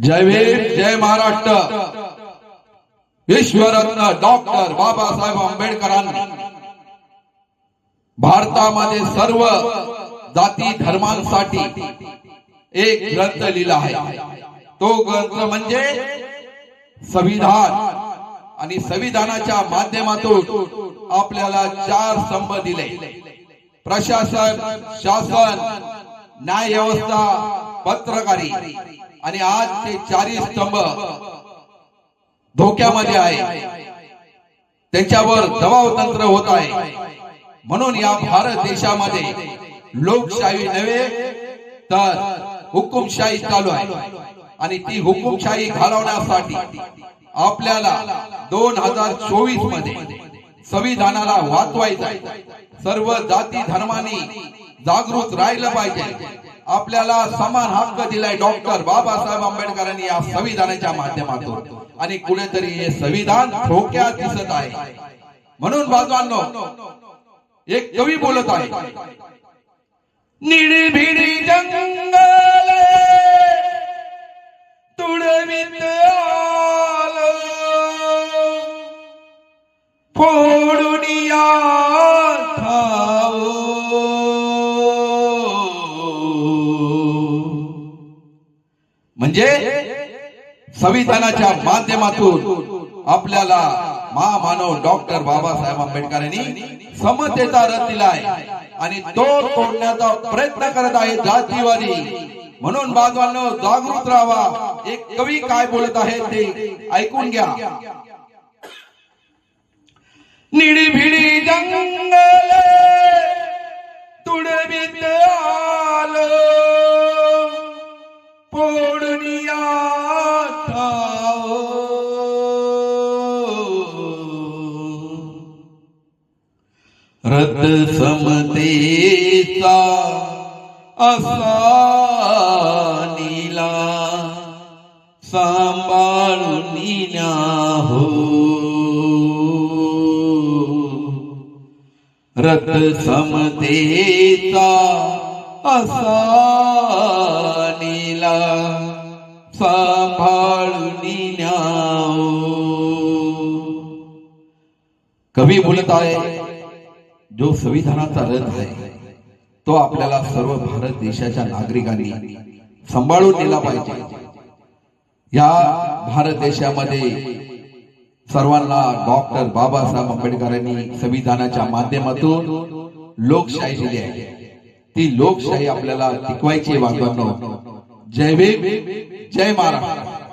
जय भीम जय महाराष्ट्र. विश्वरत्न डॉक्टर बाबासाहेब आंबेडकरांनी भारतामध्ये सर्व जाती धर्मांसाठी एक ग्रंथ लिहिला आहे. तो ग्रंथ म्हणजे संविधान. आणि संविधानाच्या माध्यमातून आपल्याला चार स्तंभ दिले. प्रशासन शासन न्याय व्यवस्था पत्रकारी. आणि आज ते चारही स्तंभ धोक्यामध्ये आहे. त्यांच्यावर दबाव तंत्र होत आहे. म्हणून या भारत देशामध्ये लोकशाही नव्हे तर हुकुमशाही चालू आहे. आणि ती हुकुमशाही घालवण्यासाठी आपल्याला दोन हजार चोवीसमध्ये संविधानाला वाचवायचं सर्व जाती धर्माने जागृत राहिलं पाहिजे. आपल्याला समान हक्क दिलाय डॉक्टर बाबासाहेब आंबेडकरांनी या संविधानाच्या माध्यमातून. आणि कुठेतरी हे संविधान धोक्यात दिसत आहे. म्हणून बाजवांनो एक कवी बोलत आहे निळभिडी जंगल तुडवित फोडून या म्हणजे संविधानाच्या माध्यमातून आपल्याला महामानव डॉक्टर बाबासाहेब आंबेडकर यांनी समतेचा रथ दिलाय आणि तो तोडण्याचा प्रयत्न करत आहे जातीवादी. म्हणून बाजवांनो जागृत राहावा एक कवी काय बोलत आहे ते ऐकून घ्या. निडी भिडी जंगल रथ समतेचा असानीला सांभाळून हो. रथ समतेचा असानीला सांभाळून न्याओ हो. कवी बोलत आहे जो संविधानाचा रथ आहे तो आपल्याला सर्व भारत देशाच्या नागरिकांनी सांभाळून नेला पाहिजे. या भारत देशामध्ये सर्वांना डॉक्टर बाबासाहेब आंबेडकरांनी संविधानाच्या माध्यमातून लोकशाही दिली आहे. ती लोकशाही आपल्याला टिकवायची आहे जय भीम जय महाराष्ट्र.